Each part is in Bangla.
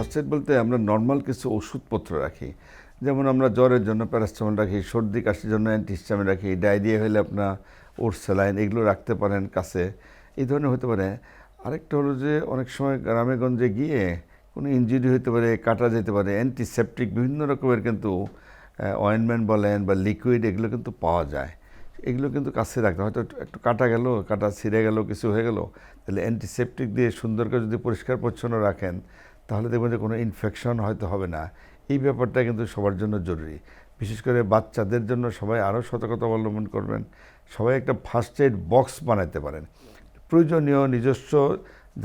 ফার্স্ট এড বলতে আমরা নর্মাল কিছু ওষুধপত্র রাখি। যেমন আমরা জ্বরের জন্য প্যারাসিটামল রাখি, সর্দি, কাশির জন্য অ্যান্টিস্টামিন রাখি, ডায়রিয়া হলে আপনার ওর এগুলো রাখতে পারেন কাছে। এই ধরনের হতে পারে। আরেকটা হলো যে অনেক সময় গ্রামে গঞ্জে গিয়ে কোনো ইঞ্জুরি হতে পারে, কাটা যেতে পারে অ্যান্টিসেপটিক বিভিন্ন রকমের কিন্তু অয়েনমেন্ট বলেন বা লিকুইড এগুলো কিন্তু পাওয়া যায়। এগুলো কিন্তু কাছে রাখতে হয়তো একটু কাটা গেল, কাটা ছিঁড়ে গেল, কিছু হয়ে গেল, তাহলে অ্যান্টিসেপটিক দিয়ে সুন্দর করে যদি পরিষ্কার পরিচ্ছন্ন রাখেন তাহলে দেখবেন যে কোনো ইনফেকশন হয়তো হবে না। এই ব্যাপারটা কিন্তু সবার জন্য জরুরি। বিশেষ করে বাচ্চাদের জন্য সবাই আরও সতর্কতা অবলম্বন করবেন। সবাই একটা ফার্স্ট এড বক্স বানাতে পারেন। প্রয়োজনীয় নিজস্ব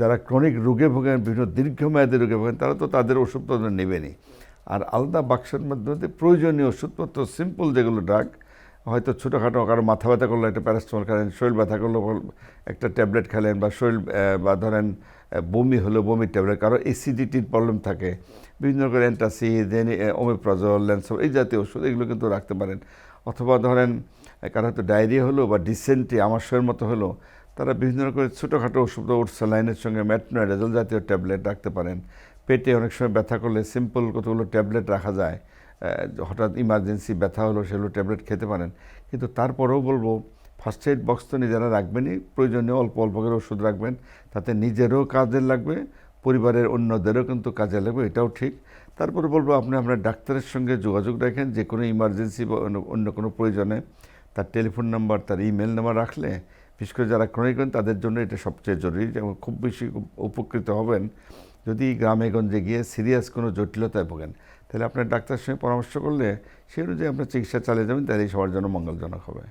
যারা ক্রনিক রোগে ভোগেন, বিভিন্ন দীর্ঘমেয়াদী রোগে ভোগেন, তারা তো তাদের ওষুধপত্র নেবেনই। আর আলাদা বাক্সের মাধ্যমে প্রয়োজনীয় ওষুধপত্র সিম্পল যেগুলো ড্রাগ হয়তো ছোটোখাটো কারও মাথা ব্যথা করল, একটা প্যারাস্টমল খেলেন, শরীর ব্যথা করল একটা ট্যাবলেট খেলেন বা শরীর বা ধরেন বমি হলো, বমির ট্যাবলেট, কারও এসিডিটির প্রবলেম থাকে। বিভিন্ন রকমের দেন ওমেপ্রাজল ল্যান্সল এই জাতীয় ওষুধ, এগুলো কিন্তু রাখতে পারেন। অথবা ধরেন কারও হয়তো ডায়রিয়া হলো বা ডিসেন্ট্রি আমার শরীর মতো হলো, তারা বিভিন্ন রকমের ছোটোখাটো ওষুধ ওর স্যালাইনের সঙ্গে ম্যাটনোডাজল জাতীয় ট্যাবলেট রাখতে পারেন। পেটে অনেক সময় ব্যথা করলে সিম্পল কতগুলো ট্যাবলেট রাখা যায় হঠাৎ ইমার্জেন্সি ব্যথা হলো সেগুলো ট্যাবলেট খেতে পারেন। কিন্তু তারপরেও বলব ফার্স্ট এড বক্স তো নিজেরা রাখবেনই প্রয়োজনীয় অল্প অল্প করে ওষুধ রাখবেন, তাতে নিজেরও কাজে লাগবে, পরিবারের অন্যদেরও কিন্তু কাজে লাগবে, এটাও ঠিক। তারপরে বলব, আপনি আপনার ডাক্তারের সঙ্গে যোগাযোগ রাখেন, যে কোনো ইমার্জেন্সি বা অন্য- কোনো প্রয়োজনে। তার টেলিফোন নাম্বার তার ইমেল নাম্বার রাখলে, বিশেষ করে যারা ক্রনিক করেন তাদের জন্য এটা সবচেয়ে জরুরি যেমন খুব বেশি উপকৃত হবেন। যদি গ্রামে গঞ্জে গিয়ে সিরিয়াস কোনো জটিলতায় ভোগেন, তাহলে আপনার ডাক্তারের সঙ্গে পরামর্শ করলে সেই অনুযায়ী আপনার চিকিৎসা চালিয়ে যাবেন, তাহলেই সবার জন্য মঙ্গলজনক হবে।